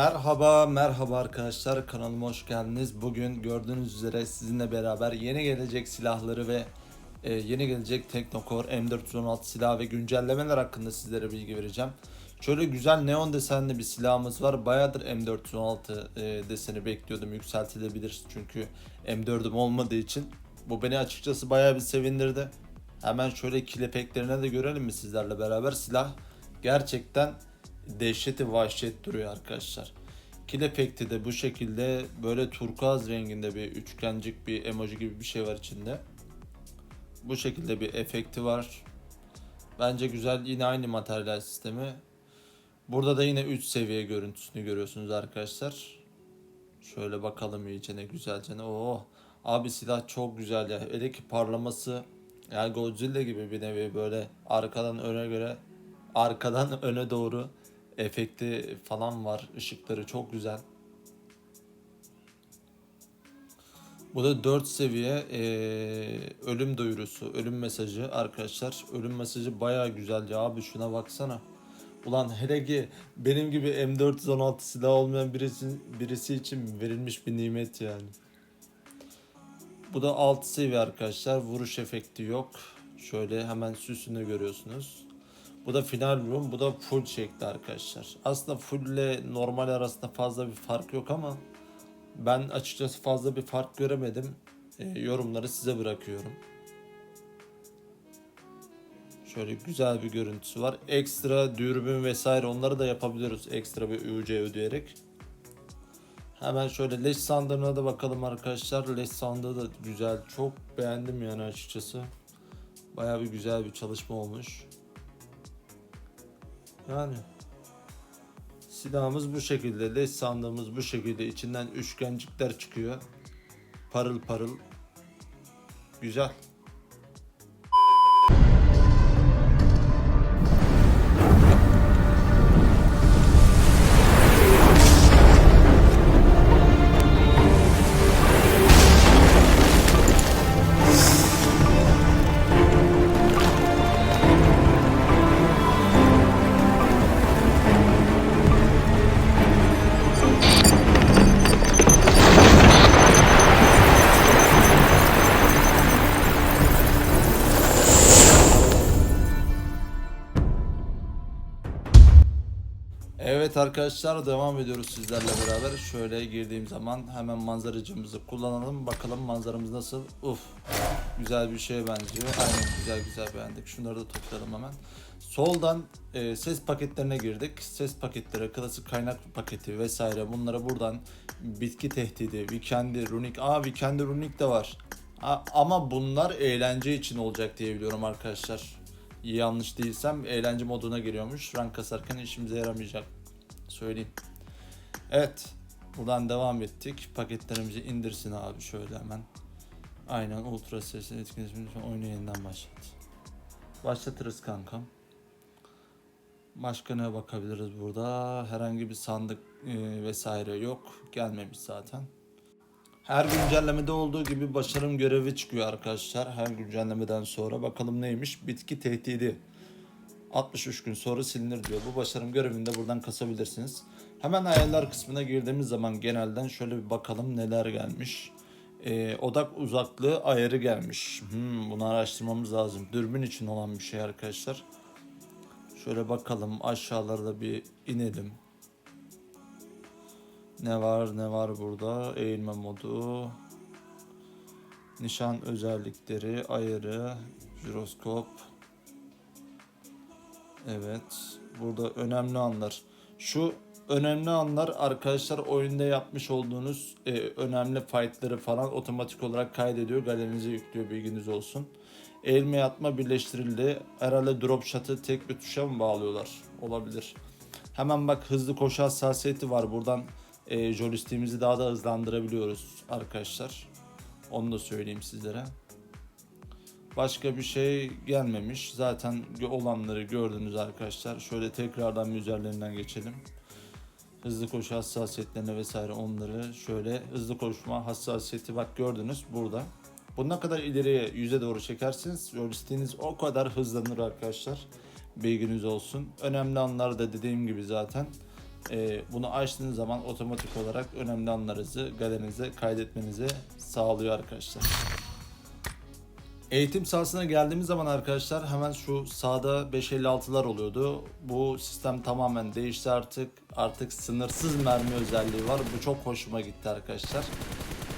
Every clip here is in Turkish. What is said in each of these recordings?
Merhaba arkadaşlar kanalıma hoş geldiniz. Bugün gördüğünüz üzere sizinle beraber yeni gelecek silahları ve e, yeni gelecek Teknocore M416 silah ve güncellemeler hakkında sizlere bilgi vereceğim. Şöyle güzel neon desenli bir silahımız var. Bayağıdır M416 e, deseni bekliyordum yükseltilebilir çünkü M4'üm olmadığı için. Bu beni açıkçası bayağı bir sevindirdi. Hemen şöyle kill efektlerine de görelim mi sizlerle beraber. Silah gerçekten dehşeti vahşet duruyor arkadaşlar. Kill efekti de bu şekilde böyle turkuaz renginde bir üçgencik bir emoji gibi bir şey var içinde. Bu şekilde bir efekti var. Bence güzel yine aynı materyal sistemi. Burada da yine 3 seviye görüntüsünü görüyorsunuz arkadaşlar. Şöyle bakalım iyice ne güzelce ne. Oo. Abi silah çok güzel ya. Hele ki parlaması yani Godzilla gibi bir nevi böyle arkadan öne göre arkadan öne doğru efekti falan var. Işıkları çok güzel. Bu da 4 seviye eee, ölüm duyurusu, ölüm mesajı arkadaşlar. Ölüm mesajı baya güzel ya abi şuna baksana. Ulan hele ki benim gibi M416 silah olmayan birisi, birisi için verilmiş bir nimet yani. Bu da 6 seviye arkadaşlar. Vuruş efekti yok. Şöyle hemen süsünü görüyorsunuz. Bu da final room. Bu da full şekli arkadaşlar. Aslında full ile normal arasında fazla bir fark yok ama ben açıkçası fazla bir fark göremedim. E, yorumları size bırakıyorum. Şöyle güzel bir görüntüsü var. Ekstra dürbün vesaire onları da yapabiliyoruz. Ekstra bir UC ödeyerek. Hemen şöyle leş sandığına da bakalım arkadaşlar. Leş sandığı da güzel. Çok beğendim yani açıkçası. Baya bir güzel bir çalışma olmuş. Yani silahımız bu şekilde, leş sandığımız bu şekilde. içinden üçgencikler çıkıyor. Parıl parıl. Güzel. Evet arkadaşlar devam ediyoruz sizlerle beraber. Şöyle girdiğim zaman hemen manzaracımızı kullanalım. Bakalım manzaramız nasıl. Uf. Güzel bir şeye benziyor. Aynen güzel güzel beğendik. Şunları da toplayalım hemen. Soldan e, ses paketlerine girdik. Ses paketleri, klasik kaynak paketi vesaire bunlara buradan bitki tehdidi, Vikendi, Runik. Aa Vikendi, Runik de var. A- ama bunlar eğlence için olacak diye biliyorum arkadaşlar. Yanlış değilsem eğlence moduna giriyormuş. Rank kasarken işimize yaramayacak. Söyleyeyim. Evet. Buradan devam ettik. Paketlerimizi indirsin abi şöyle hemen. Aynen ultra etkinleşmesi lütfen oyunu yeniden başlat. Başlatırız kankam. Başka ne bakabiliriz burada? Herhangi bir sandık e, vesaire yok. Gelmemiş zaten. Her güncellemede olduğu gibi başarım görevi çıkıyor arkadaşlar. Her güncellemeden sonra bakalım neymiş? Bitki tehdidi. 63 gün sonra silinir diyor. Bu başarım görevini de buradan kasabilirsiniz. Hemen ayarlar kısmına girdiğimiz zaman genelden şöyle bir bakalım neler gelmiş. Ee, odak uzaklığı ayarı gelmiş. Hmm, bunu araştırmamız lazım. Dürbün için olan bir şey arkadaşlar. Şöyle bakalım aşağılarda bir inelim. Ne var ne var burada? Eğilme modu. Nişan özellikleri, ayarı, jiroskop. Evet. Burada önemli anlar. Şu önemli anlar arkadaşlar oyunda yapmış olduğunuz e, önemli fightları falan otomatik olarak kaydediyor. Galerinize yüklüyor bilginiz olsun. Eğilme yatma birleştirildi. Herhalde drop shot'ı tek bir tuşa mı bağlıyorlar? Olabilir. Hemen bak hızlı koşu hassasiyeti var. Buradan e, joystick'imizi daha da hızlandırabiliyoruz arkadaşlar. Onu da söyleyeyim sizlere. Başka bir şey gelmemiş. Zaten olanları gördünüz arkadaşlar. Şöyle tekrardan üzerlerinden geçelim. Hızlı koşu hassasiyetlerine vesaire onları şöyle hızlı koşma hassasiyeti bak gördünüz burada. Bu kadar ileriye yüze doğru çekersiniz joystick'iniz o kadar hızlanır arkadaşlar. Bilginiz olsun. Önemli anlar da dediğim gibi zaten e, bunu açtığınız zaman otomatik olarak önemli anlarınızı galerinize kaydetmenizi sağlıyor arkadaşlar. Eğitim sahasına geldiğimiz zaman arkadaşlar hemen şu sağda 556'lar oluyordu. Bu sistem tamamen değişti artık. Artık sınırsız mermi özelliği var. Bu çok hoşuma gitti arkadaşlar.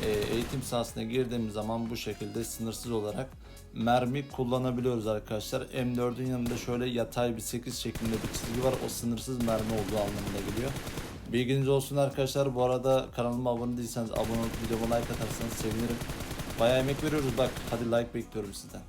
Ee, eğitim sahasına girdiğimiz zaman bu şekilde sınırsız olarak mermi kullanabiliyoruz arkadaşlar. M4'ün yanında şöyle yatay bir 8 şeklinde bir çizgi var. O sınırsız mermi olduğu anlamına geliyor. Bilginiz olsun arkadaşlar. Bu arada kanalıma abone değilseniz abone olup videoma like atarsanız sevinirim. Bayağı emek veriyoruz bak. Hadi like bekliyorum sizden.